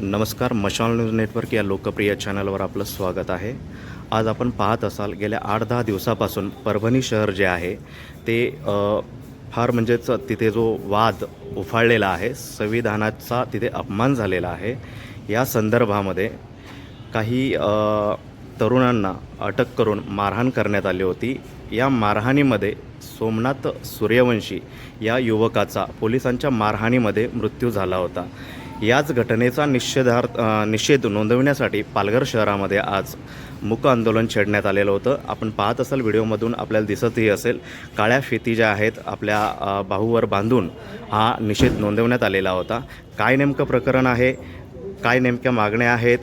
नमस्कार मशाल news network या लोकप्रिय चॅनलवर आपलं स्वागत आहे. आज आपण पाहत असाल गेल्या आठ दहा दिवसापासून परभणी शहर जे आहे ते फार म्हणजेच तिथे जो वाद उफाळलेला आहे संविधानाचा तिथे अपमान झालेला आहे. या संदर्भामध्ये काही तरुणांना अटक करून मारहाण करण्यात आली होती. या मारहाणीमध्ये सोमनाथ सूर्यवंशी या युवकाचा पोलिसांच्या मारहाणीमध्ये मृत्यू झाला होता. याच घटनेचा निषेधार्थ निषेध नोंदवण्यासाठी पालघर शहरामध्ये आज मूक आंदोलन छेडण्यात आलेलं होतं. आपण पाहत असाल व्हिडिओमधून आपल्याला दिसतही असेल काळ्या फेती ज्या आहेत आपल्या बाहूवर बांधून हा निषेध नोंदवण्यात आलेला होता. काय नेमकं प्रकरण आहे? काय नेमक्या मागण्या आहेत?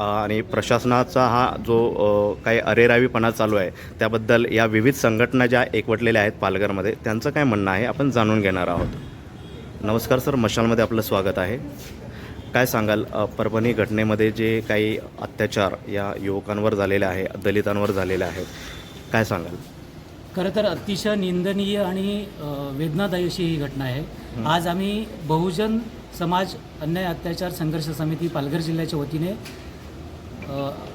आणि प्रशासनाचा हा जो काही अरेरावीपणा चालू आहे त्याबद्दल या विविध संघटना ज्या एकवटलेल्या आहेत पालघरमध्ये त्यांचं काय म्हणणं आहे? आपण जाणून घेणार आहोत. नमस्कार सर मशालमध्ये आपलं स्वागत आहे. काय सांगाल परभणी घटनेमध्ये जे काही अत्याचार या युवकांवर झालेले आहे दलितांवर झालेले आहेत काय सांगाल? खरं तर अतिशय निंदनीय आणि वेदनादायी अशी ही घटना आहे. आज आम्ही बहुजन समाज अन्याय अत्याचार संघर्ष समिती पालघर जिल्ह्याच्या वतीने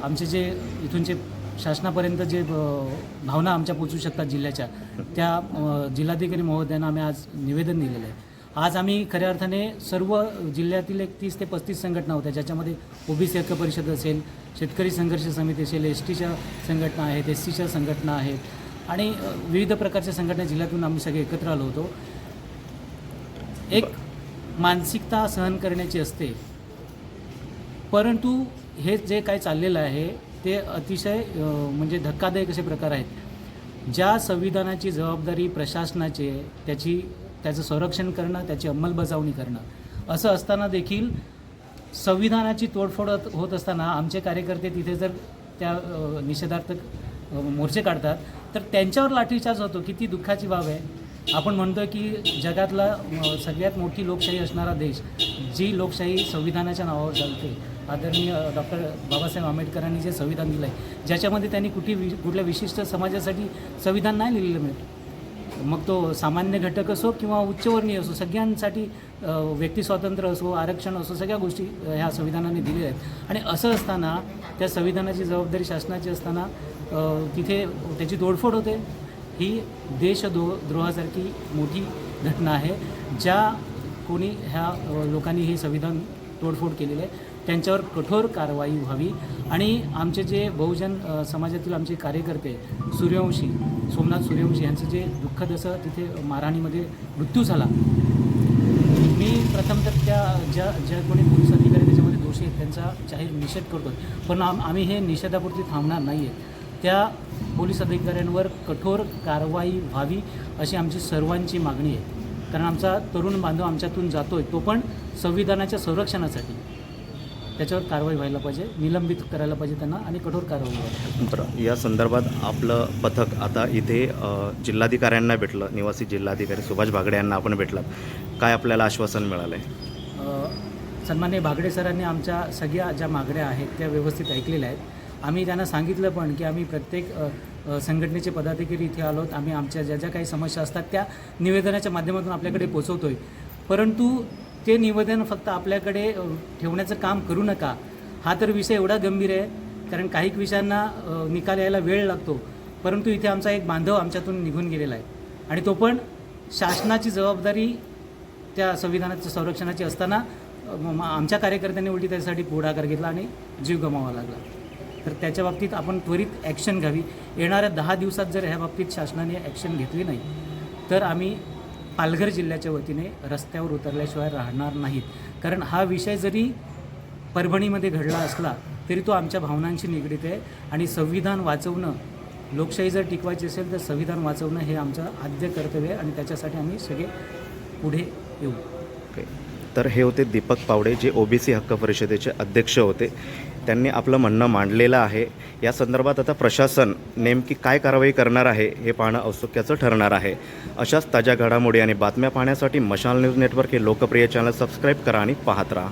आमचे जे इथूनचे शासनापर्यंत जे भावना आमच्या पोचू शकतात जिल्ह्याच्या त्या जिल्हाधिकारी महोदयांना आम्ही आज निवेदन दिलेलं आहे. आज आम्ही खऱ्या अर्थाने सर्व जिल्ह्यातील एक तीस ते पस्तीस संघटना होत्या ज्याच्यामध्ये ओबीसी हक्क परिषद असेल शेतकरी संघर्ष समिती असेल एस टीच्या संघटना आहेत एस सीच्या संघटना आहेत आणि विविध प्रकारच्या संघटना जिल्ह्यातून आम्ही सगळे एकत्र आलो होतो. एक मानसिकता सहन करण्याची असते. परंतु हे जे काय चाललेलं आहे ते अतिशय म्हणजे धक्कादायक असे प्रकार आहेत. ज्या संविधानाची जबाबदारी प्रशासनाची आहे त्याची त्याचं संरक्षण करणं त्याची अंमलबजावणी करणं. असं असताना देखील संविधानाची तोडफोड होत- असताना आमचे कार्यकर्ते तिथे जर त्या निषेधार्थ मोर्चे काढतात तर त्यांच्यावर लाठीचार्ज होतो किती दुःखाची बाब आहे. आपण म्हणतो की जगातला सगळ्यात मोठी लोकशाही असणारा देश जी लोकशाही संविधानाच्या नावावर चालते. आदरणीय डॉक्टर बाबासाहेब आंबेडकरांनी जे संविधान दिलं आहे ज्याच्यामध्ये त्यांनी कुठे वि कुठल्या विशिष्ट समाजासाठी संविधान नाही लिहिलेलं मिळत. मग तो सामान्य घटक असो किंवा उच्चवर्णीय असो सगळ्यांसाठी व्यक्ती स्वातंत्र्य असो आरक्षण असो सगळ्या गोष्टी ह्या संविधानाने दिलेल्या आहेत. आणि असं असताना त्या संविधानाची जबाबदारी शासनाची असताना तिथे त्याची तोडफोड होते. ही देशद्रो द्रोहासारखी मोठी घटना आहे ज्या कोणी ह्या लोकांनी हे संविधान तोडफोड केलेलं आहे. त्यांच्यावर कठोर कारवाई व्हावी. आणि आमचे जे बहुजन समाजातील आमचे कार्यकर्ते सूर्यवंशी सोमनाथ सूर्यवंशी यांचं जे दुःखद असं तिथे मारहाणीमध्ये मृत्यू झाला. मी प्रथम तर त्या ज्या ज्या कोणी पोलीस अधिकारी त्याच्यामध्ये दोषी आहेत त्यांचा जाहीर निषेध करतो पण आम आम्ही हे निषेधापुरती थांबणार नाही आहे त्या पोलीस अधिकाऱ्यांवर कठोर कारवाई व्हावी अशी आमची सर्वांची मागणी आहे. कारण आमचा तरुण बांधव आमच्यातून जातो आहे तो पण संविधानाच्या संरक्षणासाठी. त्याच्यावर कारवाई व्हायला पाहिजे निलंबित करायला पाहिजे त्यांना आणि कठोर कारवाई व्हायला या संदर्भात आपलं पथक आता इथे जिल्हाधिकाऱ्यांना भेटलं निवासी जिल्हाधिकारी सुभाष भागडे यांना आपण भेटलात. काय आपल्याला आश्वासन मिळालं आहे सन्मान्य बागडे सरांनी आमच्या सगळ्या ज्या मागण्या आहेत त्या व्यवस्थित ऐकलेल्या आहेत. आम्ही त्यांना सांगितलं पण की आम्ही प्रत्येक संघटनेचे पदाधिकारी इथे आलोत आम्ही आमच्या ज्या ज्या काही समस्या असतात त्या निवेदनाच्या माध्यमातून आपल्याकडे पोचवतोय परंतु ते निवेदन फक्त आपल्याकडे ठेवण्याचं काम करू नका. हा तर विषय एवढा गंभीर आहे कारण काही विषयांना निकाल यायला वेळ लागतो. परंतु इथे आमचा एक बांधव आमच्यातून निघून गेलेला आहे. आणि तो पण शासनाची जबाबदारी त्या संविधानाच्या संरक्षणाची असताना आमच्या कार्यकर्त्यांनी उलटी त्यासाठी पुढाकार घेतला आणि जीव गमावा लागला. तर त्याच्या बाबतीत आपण त्वरित ॲक्शन घ्यावी. येणाऱ्या दहा दिवसात जर ह्या बाबतीत शासनाने ॲक्शन घेतली नाही तर आम्ही पालघर जिल्ह्याच्या वतीने रस्त्यावर उतरल्याशिवाय राहणार नाहीत. कारण हा विषय जरी परभणीमध्ये घडला असला तरी तो आमच्या भावनांशी निगडीत आहे आणि संविधान वाचवणं लोकशाही जर टिकवायची असेल तर संविधान वाचवणं हे आमचं आद्य कर्तव्य आहे आणि त्याच्यासाठी आम्ही सगळे पुढे येऊ. तर हे होते दीपक पावडे जे ओबीसी हक्क परिषदेचे अध्यक्ष होते. त्यांनी आपलं म्हणणं मांडलेलं आहे. या संदर्भात आता प्रशासन नेमकी काय कारवाई करणार आहे हे पाहणं औत्सुक्याचं ठरणार आहे. अशाच ताज्या घडामोडी आणि बातम्या पाहण्यासाठी मशाल न्यूज नेटवर्क हे लोकप्रिय चॅनल सबस्क्राईब करा आणि पाहत राहा.